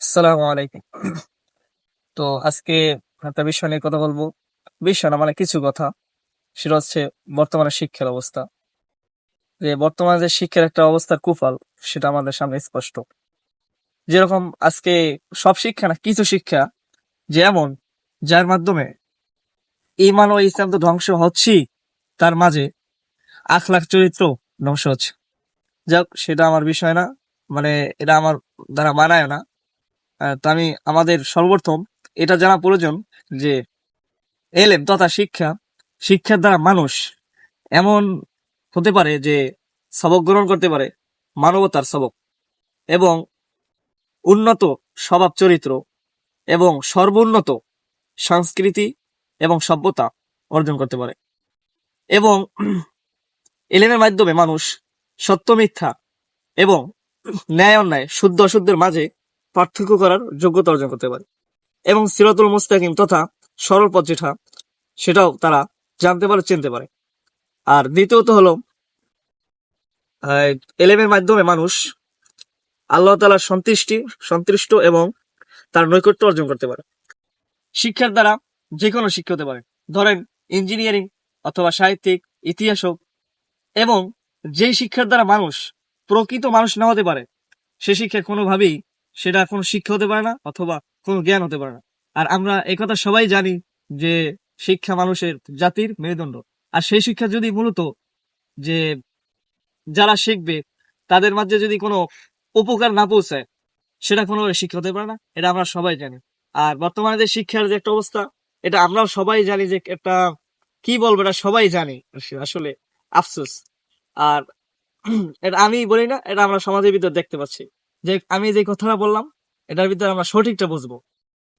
আসসালামু আলাইকুম। তো আজকে একটা বিষয় নিয়ে কথা বলব। বিষয় না মানে কিছু কথা। সেটা হচ্ছে বর্তমানে শিক্ষার অবস্থা। যে বর্তমানে যে শিক্ষার একটা অবস্থার কুফল, সেটা আমাদের সামনে স্পষ্ট। যেরকম আজকে সব শিক্ষা না, কিছু শিক্ষা যেমন, যার মাধ্যমে ইমান ও ইসলাম তো ধ্বংস হচ্ছেই তার মাঝে আখলাখ চরিত্র ধ্বংস হচ্ছে। যাক, সেটা আমার বিষয় না মানে এটা আমার দ্বারা মানায় না। তো আমি আমাদের সর্বপ্রথম এটা জানা প্রয়োজন যে এলেম তথা শিক্ষা, শিক্ষার দ্বারা মানুষ এমন হতে পারে যে সবক গ্রহণ করতে পারে, মানবতার সবক, এবং উন্নত স্বভাব চরিত্র এবং সর্বোন্নত সংস্কৃতি এবং সভ্যতা অর্জন করতে পারে। এবং এলেমের মাধ্যমে মানুষ সত্য মিথ্যা এবং ন্যায় অন্যায়, শুদ্ধ অশুদ্ধের মাঝে পার্থক্য করার যোগ্যতা অর্জন করতে পারে। এবং সিরাতুল মুস্তাকিম তথা সরল পথ যেটা, সেটাও তারা জানতে পারে, চিনতে পারে। আর দ্বিতীয়ত হলো এলেমের মাধ্যমে মানুষ আল্লাহ তালার সন্তুষ্টি, সন্তুষ্ট এবং তার নৈকট্য অর্জন করতে পারে। শিক্ষার দ্বারা যে কোনো শিক্ষা হতে পারে। ধরেন, ইঞ্জিনিয়ারিং অথবা সাহিত্যিক, ইতিহাস হোক, এবং যেই শিক্ষার দ্বারা মানুষ প্রকৃত মানুষ না হতে পারে, সে শিক্ষা কোনোভাবেই সেটা কোনো শিক্ষা হতে পারে না অথবা কোনো জ্ঞান হতে পারে না। আর আমরা এই কথা সবাই জানি যে শিক্ষা মানুষের জাতির মেরুদণ্ড। আর সেই শিক্ষা যদি মূলত যে যারা শিখবে, তাদের মাঝে যদি কোনো উপকার না পৌঁছায়, সেটা কোনো শিক্ষা হতে পারে না, এটা আমরা সবাই জানি। আর বর্তমানে যে শিক্ষার যে একটা অবস্থা, এটা আমরাও সবাই জানি যে একটা, কি বলব এটা সবাই জানি আসলে, আফসোস। আর, এটা আমি বলি না, এটা আমরা সমাজের ভিতর দেখতে পাচ্ছি। যে আমি যে কথাটা বললাম এটার ভিতরে আমরা সঠিকটা বুঝব।